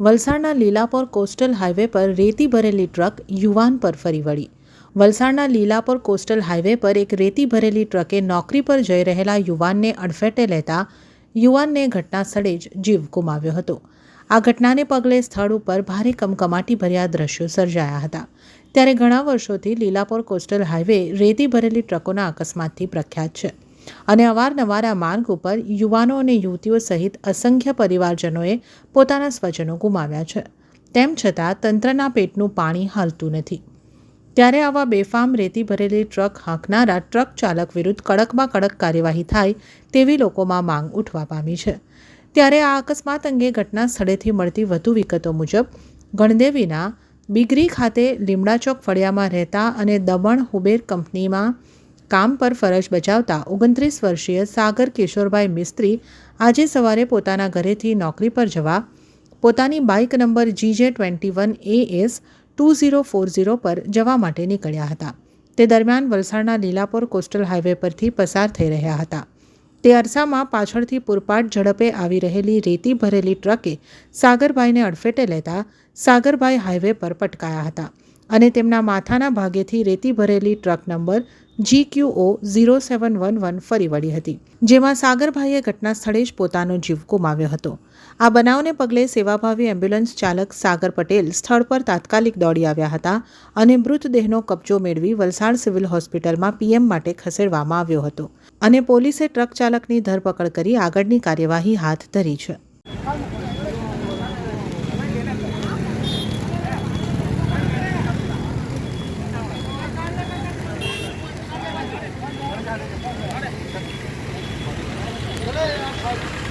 વલસાડના Lilapor coastal highway પર રેતી ભરેલી ટ્રક યુવાન પર ફરી વળી. વલસાડના લીલાપોર કોસ્ટલ હાઈવે પર એક રેતી ભરેલી ટ્રકે નોકરી પર જઈ રહેલા યુવાનને અડફેટે લેતા યુવાનને ઘટના સ્થળે જ જીવ ગુમાવ્યો હતો. આ ઘટનાને પગલે સ્થળ ઉપર ભારે કમકમાટી ભર્યા દ્રશ્યો સર્જાયા હતા. ત્યારે ઘણા વર્ષોથી લીલાપોર કોસ્ટલ હાઈવે રેતી ભરેલી ટ્રકોના અકસ્માતથી પ્રખ્યાત છે. અને અવારનવાર આ માર્ગ ઉપર યુવાનો અને યુવતીઓ સહિત અસંખ્ય પરિવારજનોએ પોતાના સ્વજનો ગુમાવ્યા છે. તેમ છતાં તંત્રના પેટનું પાણી હાલતું નથી. ત્યારે આવા બેફામ રેતી ભરેલી ટ્રક હાંકનારા ટ્રક ચાલક વિરુદ્ધ કડકમાં કડક કાર્યવાહી થાય તેવી લોકોમાં માંગ ઉઠવા પામી છે. ત્યારે આ અકસ્માત અંગે ઘટના સ્થળેથી મળતી વધુ વિગતો મુજબ, ગણદેવીના બિગરી ખાતે લીમડા ચોક ફળિયામાં રહેતા અને દમણ હુબેર કંપનીમાં કામ પર ફરજ બજાવતા ઓગણત્રીસ વર્ષીય સાગર કિશોરભાઈ મિસ્ત્રી આજે સવારે પોતાના ઘરેથી નોકરી પર જવા પોતાની bike number GJ twenty one A S two zero four zero પર જવા માટે નીકળ્યા હતા. તે દરમિયાન વલસાડના લીલાપોર કોસ્ટલ હાઈવે પરથી પસાર થઈ રહ્યા હતા. તે અરસામાં પાછળથી પૂરપાટ ઝડપે આવી રહેલી રેતી ભરેલી ટ્રકે સાગરભાઈને અડફેટે લેતા સાગરભાઈ હાઈવે પર પટકાયા હતા અને તેમના માથાના ભાગેથી રેતી ભરેલી truck number G Q zero seven one one ફરી વળી હતી, જેમાં સાગરભાઈએ ઘટના સ્થળે જ પોતાનો જીવ ગુમાવ્યો હતો. આ બનાવને પગલે સેવાભાવી એમ્બ્યુલન્સ ચાલક સાગર પટેલ સ્થળ પર તાત્કાલિક દોડી આવ્યા હતા અને મૃતદેહનો કબજો મેળવી વલસાડ સિવિલ હોસ્પિટલમાં પીએમ માટે ખસેડવામાં આવ્યો હતો અને પોલીસે ટ્રક ચાલકની ધરપકડ કરી આગળની કાર્યવાહી હાથ ધરી છે. 开。